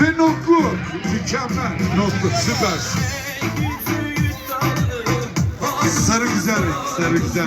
Ve noklu. Mükemmel. Noklu. Süper. Sarı güzel. Sarı güzel.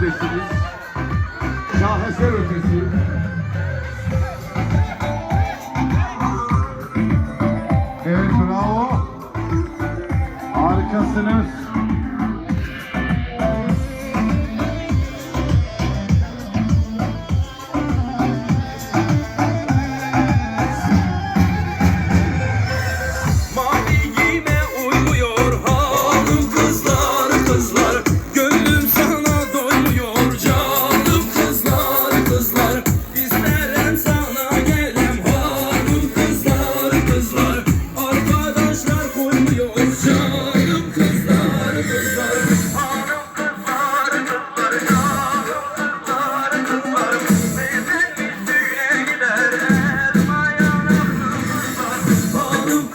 kardeşimiz. Şaheser ötesi. Evet bravo. Harikasınız.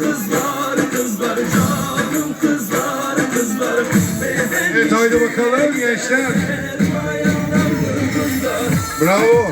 kızlar kızlar canım kızlar kızlar. Evet haydi bakalım gençler. Bravo.